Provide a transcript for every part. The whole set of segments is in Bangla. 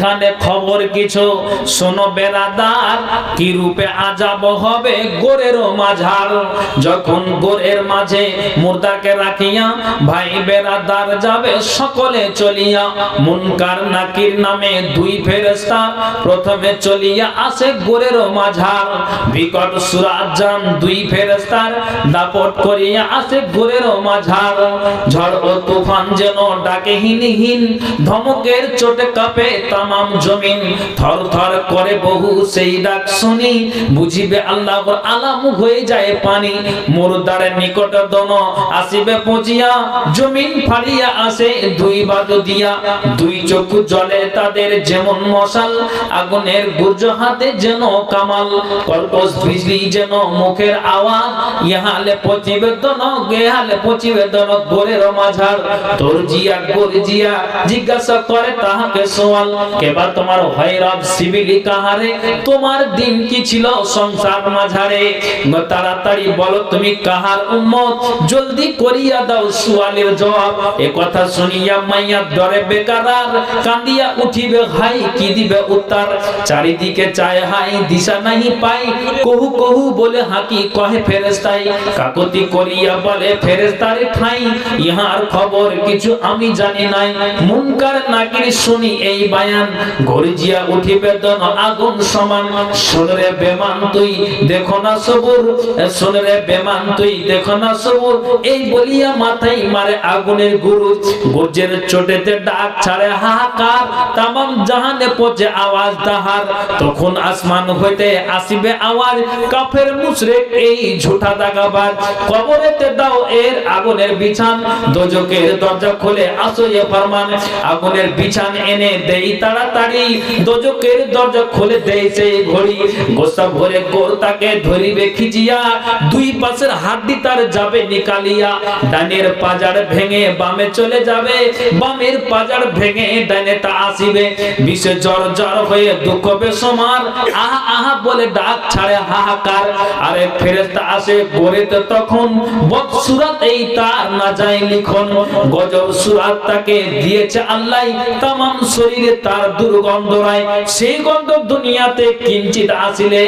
এখানে খবর কিছু? শোনো বেরাদার কি রূপে আজাব হবে গোরের মাঝার? যখন গোরের মাঝে মুর্দাকে রাখিয়া ভাই বেরাদার যাবে সকলে চলিয়া, মুনকার নাকির নামে দুই ফেরেস্তা প্রথমে চলিয়া আসে গোরের মাঝার। বিকট সুরাজ যান দুই ফেরেস্তার দাপট করিয়া আসে গোরের মাঝার। ঝড় ও তুফান যেন ডাকে হিনহীন, ধমকের চোটে কাঁপে তামাম জমিন থর থর করে বহু সেই ডাক শুনি, বুঝিবে আল্লাহ আলাম হয়ে যায় পানি। মুরদার নিকট দন আসিবে পচিয়া, জমিন ফাড়িয়া আসে দুই বাজু দিয়া। দুই চক্ষু জলে তাদের যেমন মশাল, আগুনের গুর্জ হাতে যেন কামাল। কর্কশ বিজলি যেন মুখের আওয়াজ, ইহালে পচিবে দন গেহালে পচিবে দন গোরের মাঝার। তোর জিয়া, গোর জিয়া, জিজ্ঞাসা করে তাহাকে সোয়াল। কেবা তোমার হৈরব সিবিলি কাহারে? তোমার দিন কি ছিল সংসার মাঝারে? তাড়াতাড়ি বলো তুমি কাহার উম্মত? জলদি করিয়া দাও সুয়ালের জবাব। এ কথা শুনিয়া মাইয়া ডরে বেকারার কান্দিয়া উঠিবে, হাই, কি দিবে উত্তর? চারিদিকে চায়, হাই, দিশা নাহি পাই। কহু কহু বলে, হাকি কহে ফেরেস্তাই কাকতি করিয়া বলে ফেরেস্তারে ঠাই। ইহার খবর কিছু আমি জানি নাই। মুনকার নাকির শুনি এই বায়ান। গর্জিয়া উঠিবে দন আগুন সমান। বেমান তুই, দেখো না সবুর। বেমান তুই, দেখো না সবুর। এই বলিয়া মাথায় মারে আগুনের গুরু গর্জের চোটেতে ডাক ছাড়ে হাহাকার। জাহানে পচে আওয়াজ তখন আসমান হইতে আসিবে আওয়াজ। কাফের এই ঝুঠা দাগাবাজ কবরেতে দাও এর আগুনের বিছান। দোজকের দরজা খুলে আসো এ ফরমান। আগুনের বিছান এনে দেই তাড়াতাড়ি দোজকের দরজা খুলে সেই ঘড়ি। গোসা ভরে গোর তাকে ধরিবে খিজিয়া দুই পাশের হাড্ডি তার যাবে নিকালিয়া। ডানের পাজার ভেঙে বামে চলে যাবে, বামের পাজার ভেঙে ডানে তা আসিবে। বিষে জ্বর জ্বর হয়ে দুঃখ বেসমার, আহা আহা বলে ডাক ছাড়ে হাহাকার। আরে ফেরেস্তা আসে গোরেতে তখন বৎসুরাত এই তার না যায় লিখন। গজব সুরাত দিয়েছে আল্লাহ, তামাম শরীরে তার দুর্গন্ধ সেই গন্ধ দুনিয়াতে কিঞ্চিত আসিলে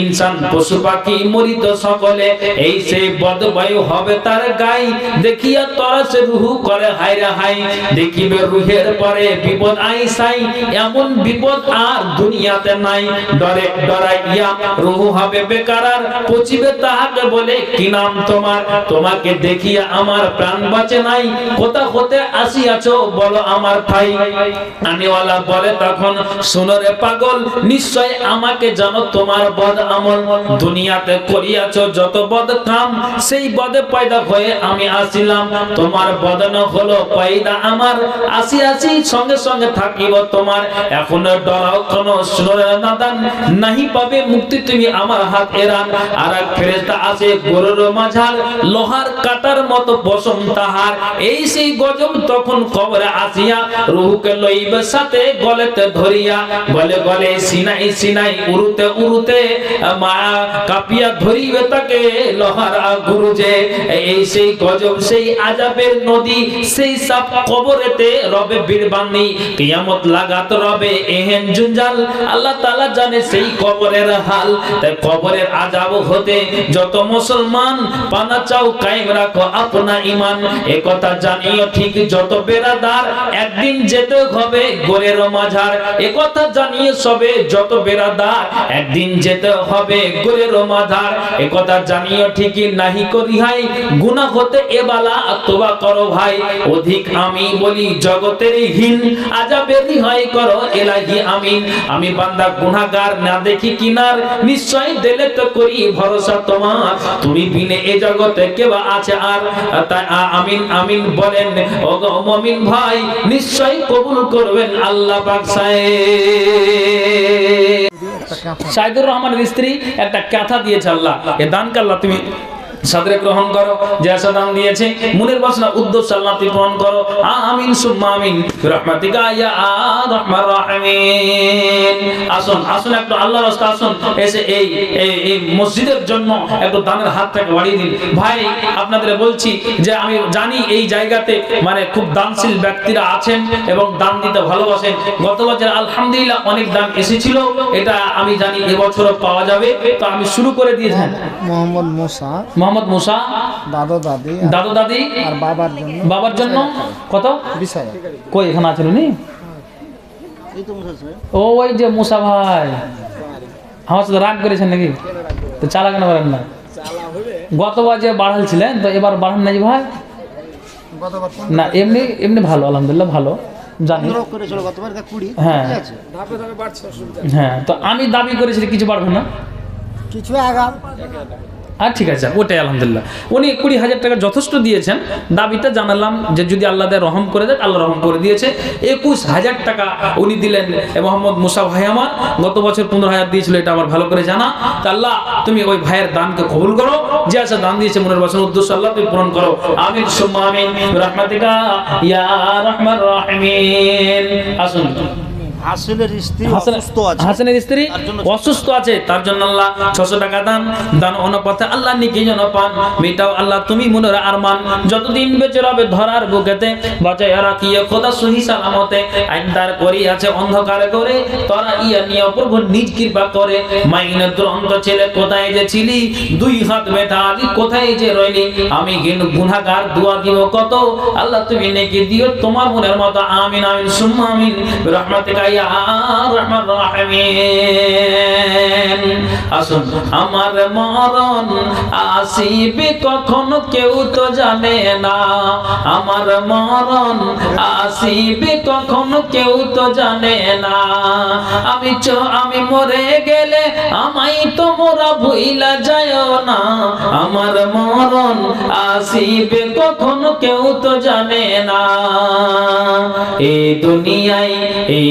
ইনসান পশু পাখি মরিত সকলে, এই সেই বদবায়ু হবে তার গাই। দেখিয়া রুহু করে হাই দেখিবে রুহের পরে বিপদ এমন বিপদ আর দুনিয়াতে নাই। ডরে রুহু হবে বেকারার পচিবে তাহাকে বলে, কি নাম তোমার? তোমাকে দেখিয়া আমার প্রাণ বাঁচে নাই। কোথা হতে আসিয়াছো বলো আমার ভাই? আনিওয়ালা বলে তখন শুনরে পাগল, নিশ্চয় আমাকে জানো তোমার বদ আমল। দুনিয়াতে করিয়াছো যত বদ কাম সেই বদে পয়দা হয়ে আমি আসিলাম। তোমার বদন হলো পয়দা আমার, আসি আসি সঙ্গে সঙ্গে থাকিব তোমার। এখন ডরাও কোন শুনরে নাদান, নাহি পাবে মুক্তি তুমি আমার হাত এরান। আর এক ফেরেশতা আসে গরুর মাঝার, লোহার কাটার মতো বসম তাহার এই সেই গজব তখন কবরে আসিয়া রুহুকে লইবে সাথে গলেতে ধরিয়া গলে গলে সিনাই সিনাই, উড়ুতে উড়ুতে মা কাপিয়া ধরিবে তাকে লোহার গুরু যে। এই সেই গজব, সেই আজাবের নদী, সেই সাপ কবরেতে রবে বীরবান্নি কিয়ামত লাগাত রবে এহেন জুঞ্জাল, আল্লাহ তাআলা জানে সেই কবরের হাল। তাই কবরের আজাব হতে যত মুসলমান, পানা চাও কায়েম রাখো আপনা ঈমান। এ কথা জানিও ঠিক যত বেরাদার একদিন যেতে হবে মাঝার এ কথা জানিয়ে সবে যত বেরাদার, একদিন যেতে হবে মাঝার। এ কথা ঠিকই নাহি করি হাই হতে তোবা করো ভাই। অধিক আমি বলি জগতের হীন, আজাবেরই হয় করো এলাহি আমিন। আমি বান্দা গুনাহগার না দেখি কিনার, নিশ্চয় দিলে তো করি ভরসা তোমার। তুমি বিনে এ জগতে কেউ আছে আর, তাই আমিন আমিন বলেন ও ভাই, নিশ্চয় কবুল করবেন আল্লাহ। পাক সাহেব। সাইদুর রহমানের স্ত্রী একটা ক্যাথা দিয়েছে আল্লাহ। এ দান কাল্লা তুমি সাদরে গ্রহণ করো জেসা দান দিয়েছে মনের বাসনা উদ্দেশ্য আল্লাহ তুমি পূরণ করো। আমিন সুম্মা আমিন রহমাতিকা ইয়া আরহামার রাহিমিন। আসুন আসুন একটু আল্লাহর রাস্তা আসুন এসে এই এই এই মসজিদের জন্য একটু দানের হাতটাকে বাড়িয়ে দিন। ভাই আপনাদের বলছি যে আমি জানি এই জায়গাতে মানে খুব দানশীল ব্যক্তিরা আছেন এবং দান দিতে ভালোবাসেন। গত বছর আলহামদুলিল্লাহ অনেক দান এসেছিল এটা আমি জানি এবছরও পাওয়া যাবে। তো আমি শুরু করে দিয়েছেন মোহাম্মদ মোসা। মোহাম্মদ মুসা? দাদু দাদি দাদু দাদি? আর বাবার জন্য। বাবার জন্য? কত? বিশ হাজার। কই এখানে আছেন উনি? ও ওই যে মুসা ভাই। আমার সাথে রাগ করেছেন নাকি? তো চালা কেন করেন না গতবার যে বাড়াল ছিলেন তো এবার বাড়ান নাই ভাই? না এমনি এমনি ভালো আলহামদুলিল্লাহ ভালো। জানি। হ্যাঁ। হ্যাঁ তো আমি দাবি করেছি কিছু পারবে না? কিছু আগাম আর ঠিক আছে, ওটাই আলহামদুলিল্লাহ। উনি কুড়ি হাজার টাকা যথেষ্ট দিয়েছেন। দাবিটা জানালাম যে যদি আল্লাহ রহম করে দেয় আল্লাহ রহম করে দিয়েছে। একুশ হাজার টাকা উনি দিলেন মোহাম্মদ মুসা ভাই আমার। গত বছর পনেরো হাজার দিয়েছিল, এটা আমার ভালো করে জানা। আল্লাহ, তুমি ওই ভাইয়ের দানকে কবুল করো। যে আছে দান দিয়েছে, মনের বাসন, উদ্দেশ্য আল্লাহ তুমি পূরণ করো। রাহিমিন। আসুন। হাসিলের স্ত্রী অসুস্থ আছে। হাসানের স্ত্রী অসুস্থ আছে তার জন্য আল্লাহ ছশো টাকা দান। দান অনুপাতে আল্লাহ নিকি যেন পান মেটাও আল্লাহ তুমি মনের আরমান। যতদিন বেঁচে রবে ধরার বুকেতে বাঁচাই রাখিয়ে খোদা সহি সালামতে। আইনদার করি আছে অন্ধকারে করে তোরা ইয়া নিয়ে প্রভু নিজ কৃপা করে। মাইনে দুরন্ত ছেলে কোথায় যে ছিলি? দুই হাত বেটা আদি কোথায় যে রইলি? আমি কিন্তু গুনাহগার দোয়া দিব কত? আল্লাহ তুমি নেকি দিও তোমার মনের মতো। আমিন আমিন সুম্মা আমিন। রহমাতিকা আসুন, আমার মরণ আসিবে কখনো কেউ তো জানে না। আমার মরণ আসিবে কখন কেউ তো জানে না। আমি চ, আমি মরে গেলে আমাই তো মোরা ভুইলা যায় না। আমার মরণ আসিবে কখনো কেউ তো জানে না। এই দুনিয়ায়, এই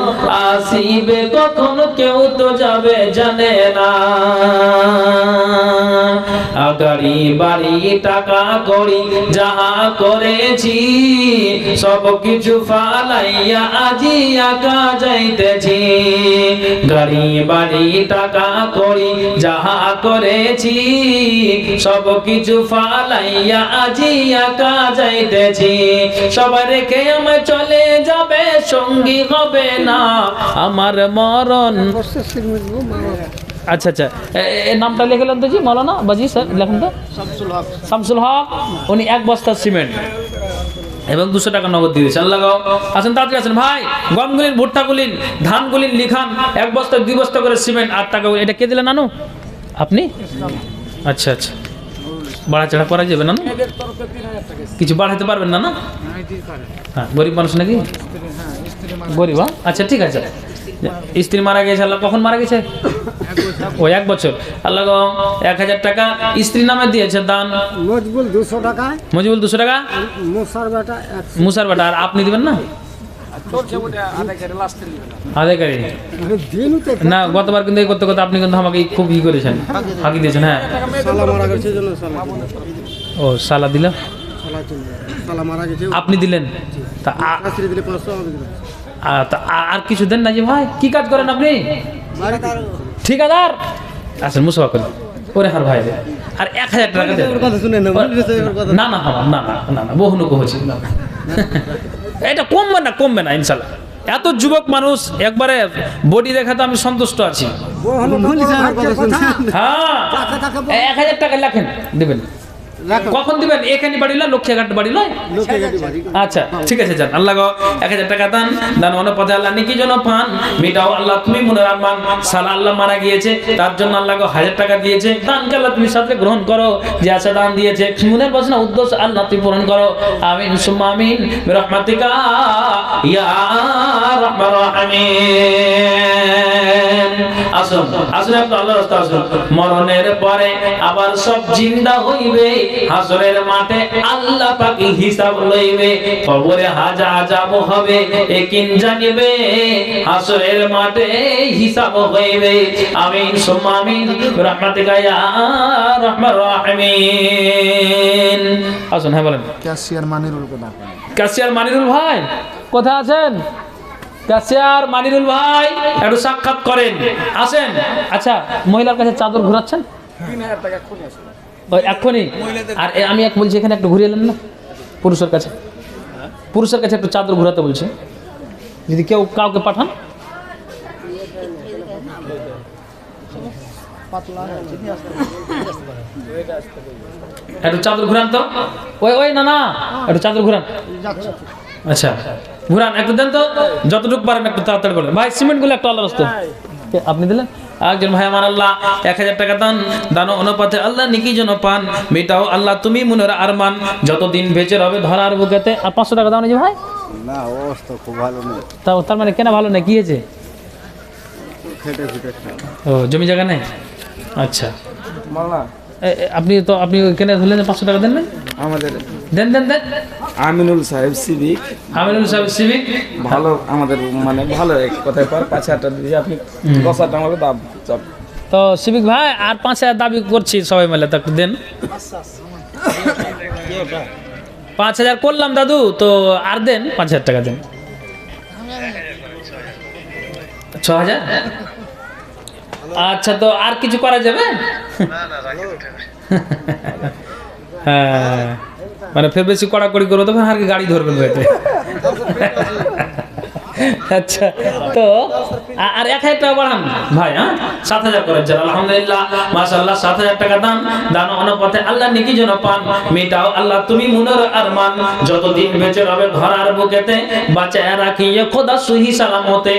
আসিবে কখন কেউ তো যাবে জানে না। গাড়ি বাড়ি টাকা করি, যাহা করেছি, সব কিছু ফালাইয়া আজি আকা যাইতেছি। গাড়ি, বাড়ি টাকা করি, যাহা করেছি, সব কিছু ফালাইয়া আজি আকা যাইতেছি। সবাই রেখে আমার চলে যাবে, সঙ্গী হবে না আমার মরণ। আচ্ছা আচ্ছা। এর নামটা লিখলেন তো জি মৌলানা বাজি স্যার লেখুন তো। শামসুল হক। শামসুল হক উনি এক বস্তা সিমেন্ট এবং দুশো টাকা নগদ দিয়েছে আল্লাহ আসেন তাড়াতাড়ি আসেন। ভাই গমগুলিন ভুট্টাগুলিন ধানগুলিন লিখান এক বস্তা দুই বস্তা করে সিমেন্ট আট টাকা। এটা কে দিলেন নানু? আপনি? আচ্ছা আচ্ছা। বাড়াচাড়া করা যাবে না? কিছু বাড়াইতে পারবেন না না হ্যাঁ গরিব মানুষ নাকি? গরিব হ্যাঁ? আচ্ছা ঠিক আছে। স্ত্রী মারা গেছে আল্লাহ কখন মারা গেছে? ও এক বছর। আল্লাহ এক হাজার টাকা স্ত্রী নামে দিয়েছে দান। মজবুল দুশো টাকা। মজিবুল দুশো টাকা? মুসার বেটা মুসার বেটা আর আপনি দিবেন না? আধারকারী না গতবার কিন্তু এই করতে করতে আপনি কিন্তু আমাকে খুব ই করেছেন। ফাঁকি দিয়েছেন হ্যাঁ। ও সালা দিল? আপনি দিলেন? তা তা আর কিছু দেন না যে ভাই? কি কাজ করেন আপনি? ঠিকাদার। আচ্ছা মুসফা করেন ওরে হার ভাই। আর এক হাজার টাকা না না না না না বহু লোক হচ্ছে। এটা কমবে না কমবে না ইনশাল্লাহ। এত যুবক মানুষ একবারে বডি দেখাতে আমি সন্তুষ্ট আছি। হ্যাঁ। এক হাজার টাকা লেখেন দেবেন। কখন দিবেন? এখানে বাড়ি লয় লক্ষ্মীঘাট বাড়ি লয়? আচ্ছা ঠিক আছে যান আল্লাহ এক হাজার টাকা দান। দান অন্য পথে আল্লাহ নাকি যেন পান। মিটাও আল্লাহ তুমি মনে রাখবান। সালা আল্লাহ মারা গিয়েছে তার জন্য আল্লাহ হাজার টাকা দিয়েছে। দানকে আল্লাহ তুমি সাথে গ্রহণ করো। যে আশা দান দিয়েছে। মনের বাসনা উদ্দেশ্য আল্লাহ তুমি পূরণ করো। আমিন সুম্মা আমিন বিরহমাতিকা। ইয়া রাহমান রাহিমিন আসুন আসুন আপনি আল্লাহর রাস্তা আসুন। মরণের পরে আবার সব জিন্দা হইবে। হাসরের মাঠে আল্লাহ পাকি হিসাব লইবে। কবরে হাজা যাব হবে একিন জানিবে হাসরের মাঠে হিসাব হইবে। আমিন সুম্মা আমিন রাহমাতিকা ইয়া রাহমান। রাহিমিন আসুন হ্যাঁ বলেন। ক্যাশিয়ার মানিরুল কে ডাকেন ক্যাশিয়ার মানিরুল ভাই কোথায় আছেন? ক্যাশিয়ার মানিরুল ভাই একটু সাক্ষাৎ করেন। আসেন। আচ্ছা মহিলার কাছে চাদর ঘোরাচ্ছেন? ওই এক্ষুনি। আর আমি এক বলছি, এখানে একটু ঘুরিয়ে এলেন না? পুরুষের কাছে। পুরুষের কাছে একটু চাদর ঘোরাতে বলছি। যদি কেউ কাউকে পাঠান। একটু চাদর ঘুরান তো। ওই ওই, না না, একটু চাদর ঘুরান। আচ্ছা ঘুরান, একটু দেন তো। যতটুকু পারেন একটু তাড়াতাড়ি করেন ভাই সিমেন্টগুলো একটু রাস্তা আপনি দিলেন? একজন ভাই আমার আল্লাহ এক হাজার টাকা দান দান অনুপাতে আল্লাহ নিকি যেন পান। মেটাও আল্লাহ তুমি মনের আরমান। যতদিন বেঁচে রবে ধরার বুকেতে। আর পাঁচশো টাকা দাও না যে ভাই? না অবস্থা খুব ভালো নেই। তাও তার মানে কেনা ভালো না কি হয়েছে? ও জমি জায়গা নেই? আচ্ছা। আপনি তো আপনি কেনে ধরলেন পাঁচশো টাকা দেন না? আমাদের দেন দেন দেন। আমিনুল সাহেব সিভিক। আমিনুল সাহেব সিভিক? ভালো আমাদের মানে ভালো এক কথায় পার পাঁচ হাজার টাকা দিয়ে আপনি দশ হাজার টাকা দাম। তো সিভিক ভাই, আর পাঁচ হাজার দাবি করছি সবাই মিলে, তো একটু দেন। পাঁচ হাজার করলাম দাদু, তো আর দেন, পাঁচ হাজার টাকা দেন। ছ হাজার? আচ্ছা তো আর কিছু করা যাবে? হ্যাঁ। মানে ফের বেশি কড়াকড়ি করব তখন আর কি গাড়ি ধরবেন হয়তো আচ্ছা তো আর এক হাজার টাকা বাড়ান। ভাই হ্যাঁ? সাত হাজার করেছেন আলহামদুলিল্লাহ মাশাল্লাহ সাত হাজার টাকা দান। দান অনপথে আল্লাহ নিকি যেন পান। মেটাও আল্লাহ তুমি মুনর আরমান। যতদিন বেঁচে রবে ধরার বুকেতে বাঁচায় রাখিয়ে খোদা সুহি সালামতে।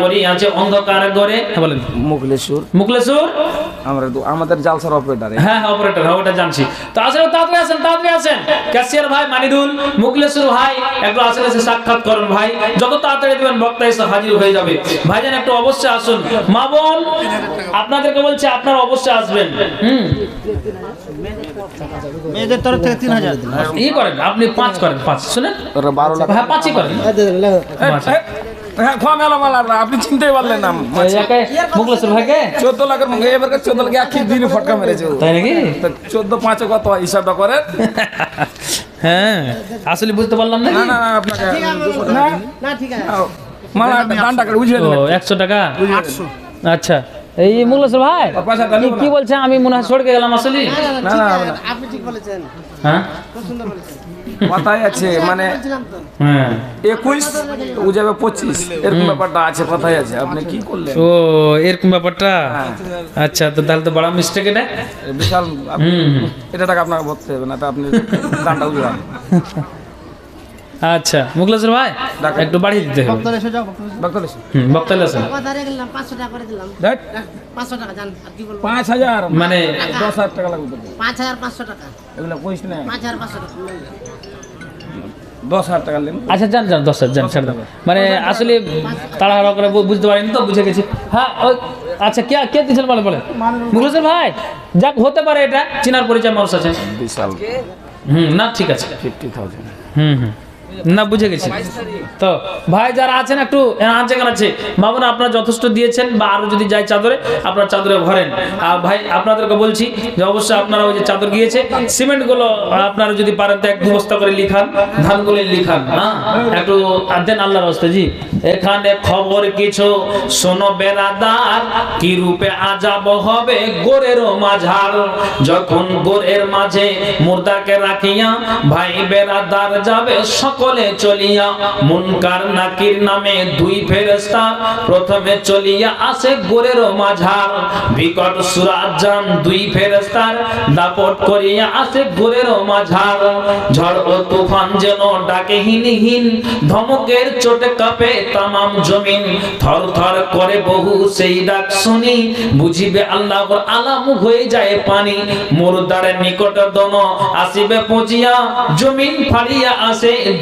করি আছে অন্ধকার গড়ে হ্যাঁ, বলেন। মুকলেশুর আমরা আমাদের জালসার অপারেটার হ্যাঁ হ্যাঁ অপারেটর হ্যাঁ ওটা জানছি। তো আসলে তাড়াতাড়ি আসেন তাড়াতাড়ি আসেন। ক্যাশিয়ার ভাই মানিদুল মুকলেশ্বর ভাই একটু এসে সাক্ষাৎ করুন ভাই। যত তাড়াতাড়ি দেবেন বক্তা এসে হাজির হয়ে যাবে। ভাইজান একটু অবশ্যই আসুন। মা বোন আপনাদেরকে বলছে আপনারা অবশ্যই আসবেন। হুম? মেয়েদের তরফ থেকে তিন হাজার। ই করেন আপনি পাঁচ করেন পাঁচ শুনেন। বারো লাখ। হ্যাঁ পাঁচই করেন। পাঁচ। হ্যাঁ খোয়া মেলা না আপনি চিনতেই পারলেন না মুখলেশ্বর ভাইকে? চোদ্দ লাখের মুখে এবার চোদ্দ লাখে একই দিনে ফটকা মেরেছে তাই নাকি? তা চোদ্দ পাঁচে কত হয় হিসাবটা করেন? হ্যাঁ আসলে বুঝতে পারলাম না না না আপনাকে না না ঠিক আছে। মালা দান টাকা বুঝলেন ও একশো টাকা? আচ্ছা। এই মুকলেশ্বর ভাই কি- কি বলছে আমি মনে হয় সড়কে গেলাম আসলে। না না আপনি ঠিক বলেছেন। হ্যাঁ? খুব সুন্দর বলেছেন। কথাই আছে মানে হ্যাঁ। একুশ ও যাবে পঁচিশ। এরকম ব্যাপারটা আছে কথাই আছে। আপনি কি করলেন? ও এরকম ব্যাপারটা? আচ্ছা তো তাহলে তো বড় মিস্টেক এটা। বিশাল হুম হুম। এটা টাকা আপনাকে ভরতে হবে না তা আপনি দানটা উজরান আচ্ছা মুখলেশ্বর ভাই একটু বাড়িয়ে দিতে হবে। বক্তব্য এসে যাও বক্তব্য এসে হুম বক্তালে আছেন কথা রেখে দিলাম পাঁচশো টাকা করে দিলাম। দেখ। পাঁচশো টাকা জান আর কি বলব? পাঁচ হাজার। মানে দশ হাজার টাকা লাগবে। পাঁচ হাজার পাঁচশো টাকা। এগুলো কইস না। পাঁচ হাজার পাঁচশো টাকা। দশ হাজার টাকা নেন আচ্ছা যান যান দশ হাজার যান ছেড়ে দাও। মানে আসলে তাড়াহাড়া করে বুঝতে পারিনি তো বুঝে গেছি। হ্যাঁ আচ্ছা কে কে দিয়েছেন বলে বলে মুখলেশ্বর ভাই যাক হতে পারে এটা। চিনার পরিচয় মানুষ আছে। বিশাল। হুম না ঠিক আছে। ফিফটি থাউজেন্ড হুম হুম। না, বুঝে গেছি। তো ভাই যারা আছেন একটু আনছে কেন আছে। বাবুরা, আপনারা যথেষ্ট দিয়েছেন বা আরও যদি যাই চাদরে, আপনার চাদরে ভরেন। আর ভাই, আপনাদেরকে বলছি যে অবশ্যই আপনারা ওই যে চাদর গিয়েছে সিমেন্টগুলো আপনারা যদি পারেন তো এক দু বস্তা করে লিখান, ধানগুলো লিখান হ্যাঁ? একটু দেন আল্লাহর হস্তে, জি। এখানে খবর কিছু, শোনো বেড়াদার, কি রূপে আজাব হবে গোরের মাঝার? যখন গোরের মাঝে মুর্দাকে রাখিয়া ভাই বেড়াদার যাবে সকল সকলে চলিয়া, মুনকার নাকির নামে দুই ফেরেশতা প্রথমে চলিয়া আসে গোরের মাঝার। বিকট সুরাজ যান দুই ফেরেশতার দাপট করিয়া আসে গোরের মাঝার। ঝড় ও তুফান যেন ডাকে হিনহীন ধমকের চোটে কাঁপে তামাম জমিন। থর থর করে বহু সেই ডাক শুনি, বুঝিবে আল্লাহর আলাম হয়ে যায় পানি। মুরদার নিকট দন আসিবে পচিয়া জমিন ফাড়িয়া আসে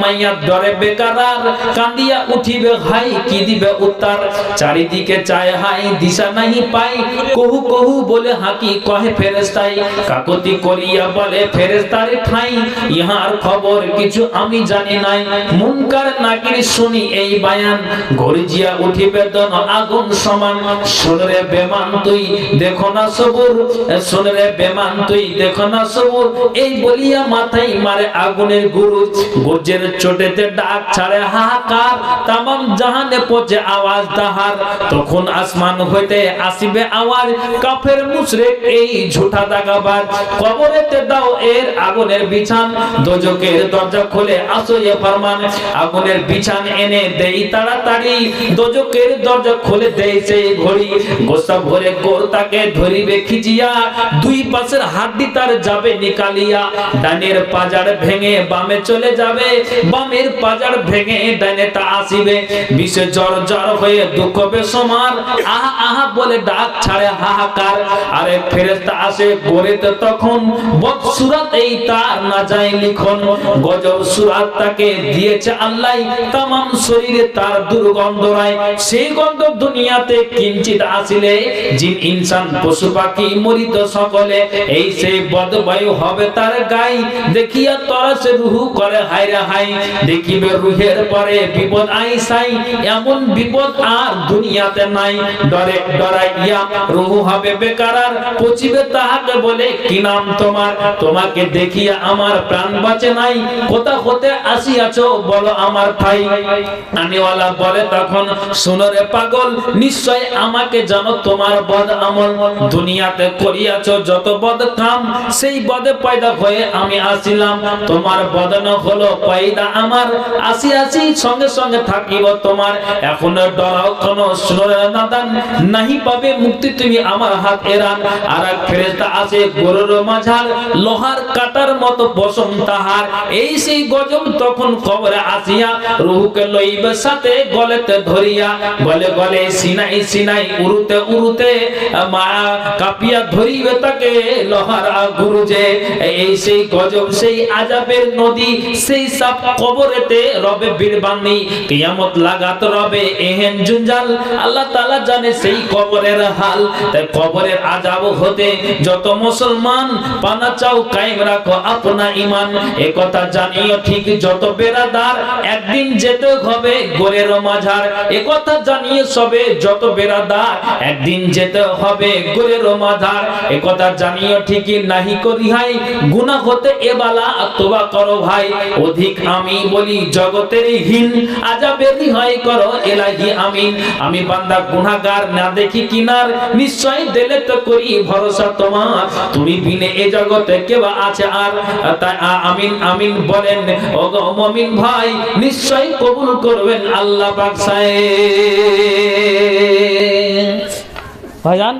মাইয়া ডরে বেকারার উঠিবে, হাই, কি দিবে উত্তর? চারিদিকে চায়, হাই, দিশা পাই। কহু কহু বলে, হাকি কহে ফেরেস্তাই কাকতি করিয়া বলে ফেরেস্তারে ঠাই। ইহার খবর কিছু আমি জানি নাই। মুনকার নাকির শুনি এই বায়ান। গর্জিয়া উঠিবে দন আগুন সমান। শুনরে বেমান তুই, দেখো না সবুর। শুনরে বেমান তুই, দেখো না সবুর। এই বলিয়া মাথায় মারে আগুনের গুরু গর্জের চোটেতে ডাক ছাড়ে হাহাকার। তামাম জাহানে পচে আওয়াজ তাহার। তখন আসমান হইতে আসিবে আওয়াজ, কাফের মুশরিক এই ঝুঠা দাগাবাজ কবরেতে দাও এর আগুনের বিছান দোজকের দরজা খুলে আসো এ ফরমান। আগুনের বিছান এনে দেই তাড়াতাড়ি দোজকের দরজা খুলে দেই সেই ঘড়ি। গোসা ভরে গোর তাকে ধরিবে খিজিয়া দুই পাশের হাড্ডি তার যাবে নিকালিয়া। ডানের পাজার ভেঙে বামে চলে যাবে বামের পাজার ভেঙে ডানে তা আসিবে। বিষে জ্বর জ্বর হয়ে দুঃখ বেসমার। আহা আহা বলে ডাক ছাড়ে হাহাকার। আরে ফেরেস্তা আসে গড়েতে তখন। বদ সুরাত এই তার না যায় লিখন। গজব সুরাত তাকে দিয়েছে আল্লাহ। তামাম শরীরে তার দুর্গন্ধ রায় সেই গন্ধ দুনিয়াতে কিঞ্চিত আসিলে। জিন, ইনসান, পশু পাখি, মরিত সকলে। এই সেই বদবায়ু হবে তার গাই। দেখিয়া তরা সে রুহু করে হাইরে হাই দেখিবে রুহের পরে বিপদ আই সাই, এমন বিপদ আর দুনিয়াতে নাই। ডরে ডরাইয়া রুহু হবে বেকারার, পচিবে তাহাকে বলে, কি নাম তোমার? তোমাকে দেখিয়া আমার প্রাণ বাঁচে নাই। কোথা হতে বলো আমার ভাই। বলে তখন শুনরে পাগল, নিশ্চয় আমাকে জানো তোমার বদ আমল। দুনিয়াতে করিয়াছো যত বদ কাম, সেই বদে পয়দা হয়ে আমি আসিলাম। তোমার বদন হলো পয়দা আমার আসি আসি সঙ্গে সঙ্গে থাকিব তোমার। এখন ডরাও কোন নাদান নাহি পাবে মুক্তি তুমি আমার হাত এরান। আর এক ফেরেশতা আসে গরুর মাঝার লোহার কাটার মতো বসন তাহার। এই সেই গজব তখন কবরে আসিয়া রুহুকে লইবে সাথে গলেতে ধরিয়া। গলে গলে সিনাই সিনাই উড়ুতে উড়ুতে মা কাপিয়া ধরিবে তাকে লোহার গুরু যে এই সেই গজব, সেই আজাবের নদী, সেই সাপ কবরেতে রবে বীরবানি কিয়ামত লাগাত রবে এহেন জুঞ্জাল আল্লাহ তাআলা জানে সেই কবরের হাল। তাই কবরের হতে যত মুসলমান পানা চাও কায়েম রাখো আপনা ঈমান। কথা জানিও ঠিক যত বেরাদার একদিন যেতে হবে গোরের মাঝার। এ কথা জানিয়ে সবে যত বেরাদার একদিন যেতে হবে গোরের এ কথা জানিও ঠিকই নাহি করি হাই গুনাহ হতে এবালা তোবা করো ভাই। অধিক আমি বলি জগতের হীন আজাবের হয় করো এলাহি আমিন। আমি বান্দা গুনাহগার, না দেখি কিনার, নিশ্চয় দিলে তো করি ভরসা তোমার। তুমি বিনে এ জগতে কেউ আছে আর, তাই আমিন আমিন বলেন ও গো মমিন ভাই, নিশ্চয় কবুল করবেন আল্লাহ পাক সাহেব। ভাইজান?